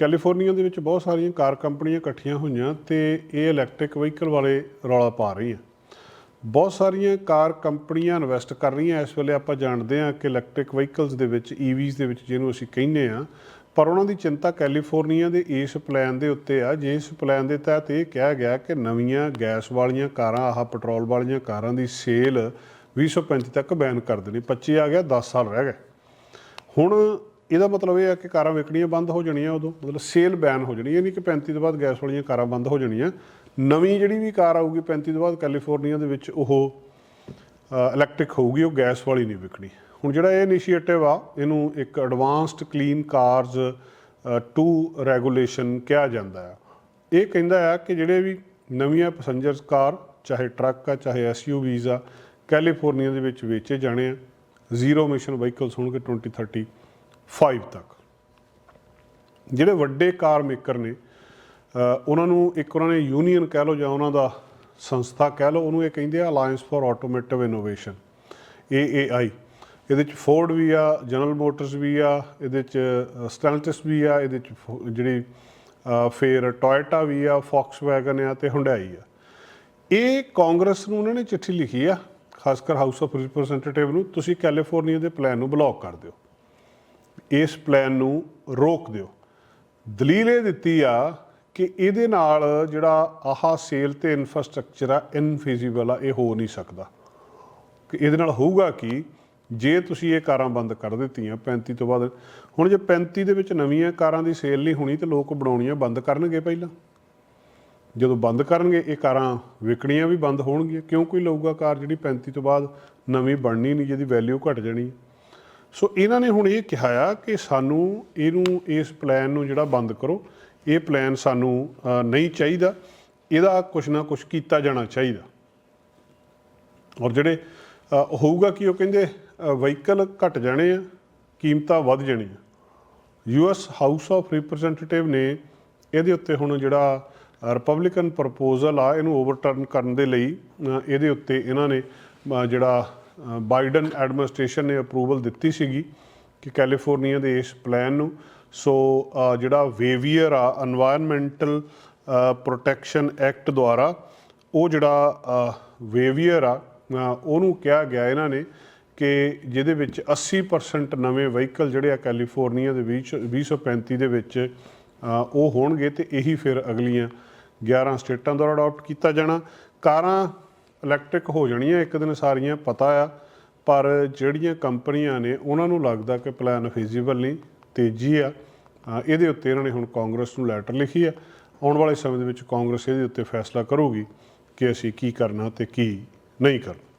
California ਦੇ ਵਿੱਚ ਬਹੁਤ ਸਾਰੀਆਂ ਕਾਰ ਕੰਪਨੀਆਂ ਇਕੱਠੀਆਂ ਹੋਈਆਂ ਤੇ ਇਹ ਇਲੈਕਟ੍ਰਿਕ ਵਹੀਕਲ ਵਾਲੇ ਰੌਲਾ ਪਾ ਰਹੀਆਂ ਬਹੁਤ ਸਾਰੀਆਂ ਕਾਰ ਕੰਪਨੀਆਂ ਇਨਵੈਸਟ ਕਰ ਰਹੀਆਂ। ਇਸ ਵੇਲੇ ਆਪਾਂ ਜਾਣਦੇ ਹਾਂ ਕਿ ਇਲੈਕਟ੍ਰਿਕ ਵਹੀਕਲਸ ਦੇ ਵਿੱਚ EVs ਦੇ ਵਿੱਚ ਜਿਹਨੂੰ ਅਸੀਂ ਕਹਿੰਦੇ ਆ ਪਰ ਉਹਨਾਂ ਦੀ ਚਿੰਤਾ ਕੈਲੀਫੋਰਨੀਆ ਦੇ ਇਸ ਪਲਾਨ ਦੇ ਉੱਤੇ ਆ। ਜਿਸ ਪਲਾਨ ਦੇ ਤਹਿਤ ਇਹ ਕਿਹਾ ਗਿਆ ਕਿ ਨਵੀਆਂ ਗੈਸ ਵਾਲੀਆਂ ਕਾਰਾਂ, ਆਹ ਪੈਟਰੋਲ ਵਾਲੀਆਂ ਕਾਰਾਂ ਦੀ ਸੇਲ 2035 ਤੱਕ ਬੈਨ ਕਰ ਦੇਣੀ। 25 ਆ ਗਿਆ 10 ਸਾਲ ਰਹਿ ਗਏ। ਹੁਣ ਇਹਦਾ ਮਤਲਬ ਇਹ ਆ ਕਿ ਕਾਰਾਂ ਵਿਕਣੀਆਂ ਬੰਦ ਹੋ ਜਾਣੀਆਂ ਉਦੋਂ। ਮਤਲਬ ਸੇਲ ਬੈਨ ਹੋ ਜਾਣੀ ਇਹ ਨਹੀਂ ਕਿ 35 ਤੋਂ ਬਾਅਦ ਗੈਸ ਵਾਲੀਆਂ ਕਾਰਾਂ ਬੰਦ ਹੋ ਜਾਣੀਆਂ। ਨਵੀਂ ਜਿਹੜੀ ਵੀ ਕਾਰ ਆਊਗੀ 35 ਤੋਂ ਬਾਅਦ ਕੈਲੀਫੋਰਨੀਆ ਦੇ ਵਿੱਚ ਉਹ ਇਲੈਕਟ੍ਰਿਕ ਹੋਊਗੀ, ਉਹ ਗੈਸ ਵਾਲੀ ਨਹੀਂ ਵਿਕਣੀ। ਹੁਣ ਜਿਹੜਾ ਇਹ ਇਨੀਸ਼ੀਏਟਿਵ ਆ, ਇਹਨੂੰ ਇੱਕ advanced clean cars two regulation ਕਿਹਾ ਜਾਂਦਾ ਆ। ਇਹ ਕਹਿੰਦਾ ਆ ਕਿ ਜਿਹੜੇ ਵੀ ਨਵੀਆਂ ਪੈਸੰਜਰਸ ਕਾਰ, ਚਾਹੇ ਟਰੱਕ ਆ, ਚਾਹੇ ਐਸਯੂਵੀਜ਼ ਆ ਕੈਲੀਫੋਰਨੀਆ ਦੇ ਵਿੱਚ ਵੇਚੇ ਜਾਣੇ ਆ। ਜ਼ੀਰੋ ਮਿਸ਼ਨ ਵਹੀਕਲਸ ਹੋਣਗੇ 2035 ਤੱਕ। ਜਿਹੜੇ ਵੱਡੇ ਕਾਰ ਮੇਕਰ ਨੇ ਉਹਨਾਂ ਨੂੰ ਇੱਕ ਉਹਨਾਂ ਨੇ ਯੂਨੀਅਨ ਕਹਿ ਲਓ ਜਾਂ ਉਹਨਾਂ ਦਾ ਸੰਸਥਾ ਕਹਿ ਲਓ ਉਹਨੂੰ ਇਹ ਕਹਿੰਦੇ ਆ alliance for automotive innovation AAI ਇਹਦੇ ਚ ਫੋਰਡ ਵੀ ਆ ਜਨਰਲ ਮੋਟਰਸ ਵੀ ਆ ਇਹਦੇ ਚ ਸਟੈਲਟਸ ਵੀ ਆ ਇਹਦੇ ਚ ਫੋ- ਜਿਹੜੀ ਅ, ਫੇਰ ਟੋਇਟਾ ਵੀ ਆ ਫੌਕਸਵੈਗਨ ਆ ਤੇ ਹੁੰਡਾਈ ਆ। ਇਹ ਕਾਂਗਰਸ ਨੂੰ ਉਹਨਾਂ ਨੇ ਚਿੱਠੀ ਲਿਖੀ ਆ ਖਾਸ ਕਰ ਹਾਊਸ ਆਫ ਰਿਪਰੈਜ਼ੈਂਟੇਟਿਵ ਨੂੰ। ਤੁਸੀਂ ਕੈਲੀਫੋਰਨੀਆ ਦੇ ਪਲਾਨ ਨੂੰ ਬਲੌਕ ਕਰ ਦਿਓ। ਇਸ ਪਲਾਨ ਨੂੰ ਰੋਕ ਦਿਓ। ਦਲੀਲ ਇਹ ਦਿੱਤੀ ਆ ਕਿ ਇਹਦੇ ਨਾਲ ਜਿਹੜਾ ਆਹ ਸੇਲ ਤੇ ਇਨਫਰਾਸਟ੍ਰਕਚਰ ਆ ਇਨਫੀਜ਼ੀਬਲ ਆ, ਇਹ ਹੋ ਨਹੀਂ ਸਕਦਾ। ਕਿ ਇਹਦੇ ਨਾਲ ਹੋਊਗਾ ਕਿ? ਜੇ ਤੁਸੀਂ ਇਹ ਕਾਰਾਂ ਬੰਦ ਕਰ ਦਿੱਤੀਆਂ 35 ਤੋਂ ਬਾਅਦ, ਹੁਣ ਜੇ 35 ਦੇ ਵਿੱਚ ਨਵੀਆਂ ਕਾਰਾਂ ਦੀ ਸੇਲ ਨਹੀਂ ਹੋਣੀ ਤੇ ਲੋਕ ਬਣਾਉਣੀਆਂ ਬੰਦ ਕਰਨਗੇ ਪਹਿਲਾਂ। ਜਦੋਂ ਬੰਦ ਕਰਨਗੇ, ਇਹ ਕਾਰਾਂ ਵਿਕਣੀਆਂ ਵੀ ਬੰਦ ਹੋਣਗੀਆਂ। ਕਿਉਂ ਕੋਈ ਲਊਗਾ ਕਾਰ ਜਿਹੜੀ 35 ਤੋਂ ਬਾਅਦ ਨਵੀਂ ਬਣਨੀ ਨਹੀਂ, ਜਿਹਦੀ ਵੈਲਿਊ ਘਟ ਜਾਣੀ ਹੈ। ਸੋ ਇਹਨਾਂ ਨੇ ਹੁਣ ਇਹ ਕਿਹਾ ਆ ਕਿ ਸਾਨੂੰ ਇਹਨੂੰ, ਇਸ ਪਲਾਨ ਨੂੰ ਜਿਹੜਾ ਬੰਦ ਕਰੋ, ਇਹ ਪਲਾਨ ਸਾਨੂੰ ਨਹੀਂ ਚਾਹੀਦਾ। ਇਹਦਾ ਕੁਛ ਨਾ ਕੁਛ ਕੀਤਾ ਜਾਣਾ ਚਾਹੀਦਾ। ਔਰ ਜਿਹੜੇ ਹੋਊਗਾ ਕਿ ਉਹ ਕਹਿੰਦੇ ਵਹੀਕਲ ਘਟ ਜਾਣੇ ਆ, ਕੀਮਤਾਂ ਵੱਧ ਜਾਣੀਆਂ। ਯੂਐਸ ਹਾਊਸ ਆਫ ਰਿਪਰੈਜ਼ੈਂਟੇਟਿਵ ਨੇ ਇਹਦੇ ਉੱਤੇ ਹੁਣ ਜਿਹੜਾ ਰਿਪਬਲਿਕਨ ਪ੍ਰਪੋਜ਼ਲ ਆ, ਇਹਨੂੰ ਓਵਰਟਰਨ ਕਰਨ ਦੇ ਲਈ ਇਹਦੇ ਉੱਤੇ ਇਹਨਾਂ ਨੇ ਜਿਹੜਾ ਬਾਈਡਨ ਐਡਮਿਨਿਸਟ੍ਰੇਸ਼ਨ ਨੇ ਅਪਰੂਵਲ ਦਿੱਤੀ ਸੀਗੀ ਕਿ ਕੈਲੀਫੋਰਨੀਆ ਦੇ ਇਸ ਪਲਾਨ ਨੂੰ। ਸੋ ਜਿਹੜਾ ਵੇਵੀਅਰ ਆ এনवायरमेंटल ਪ੍ਰੋਟੈਕਸ਼ਨ ਐਕਟ ਦੁਆਰਾ ਉਹ ਜਿਹੜਾ ਵੇਵੀਅਰ ਆ ਉਹਨੂੰ ਕਿਹਾ ਗਿਆ ਇਹਨਾਂ ਨੇ ਕਿ ਜਿਹਦੇ ਵਿੱਚ 80% ਨਵੇਂ ਵਹੀਕਲ ਜਿਹੜੇ ਆ ਕੈਲੀਫੋਰਨੀਆ ਦੇ 2035 ਦੇ ਵਿੱਚ ਉਹ ਹੋਣਗੇ ਤੇ ਇਹੀ ਫਿਰ ਅਗਲੀਆਂ 11 ਸਟੇਟਾਂ ਦੁਆਰਾ ਅਡਾਪਟ ਕੀਤਾ ਜਾਣਾ। ਕਾਰਾਂ ਇਲੈਕਟ੍ਰਿਕ ਹੋ ਜਾਣੀਆਂ, ਇੱਕ ਦਿਨ ਸਾਰੀਆਂ ਪਤਾ ਆ, ਪਰ ਜਿਹੜੀਆਂ ਕੰਪਨੀਆਂ ਨੇ ਉਹਨਾਂ ਨੂੰ ਲੱਗਦਾ ਕਿ ਪਲਾਨ ਫੀਜ਼ੀਬਲ ਨਹੀਂ, ਤੇਜ਼ੀ ਆ। ਇਹਦੇ ਉੱਤੇ ਇਹਨਾਂ ਨੇ ਹੁਣ ਕਾਂਗਰਸ ਨੂੰ ਲੈਟਰ ਲਿਖੀ ਆ। ਆਉਣ ਵਾਲੇ ਸਮੇਂ ਦੇ ਵਿੱਚ ਕਾਂਗਰਸ ਇਹਦੇ ਉੱਤੇ ਫੈਸਲਾ ਕਰੂਗੀ ਕਿ ਅਸੀਂ ਕੀ ਕਰਨਾ ਤੇ ਕੀ ਨਹੀਂ ਕਰਨਾ।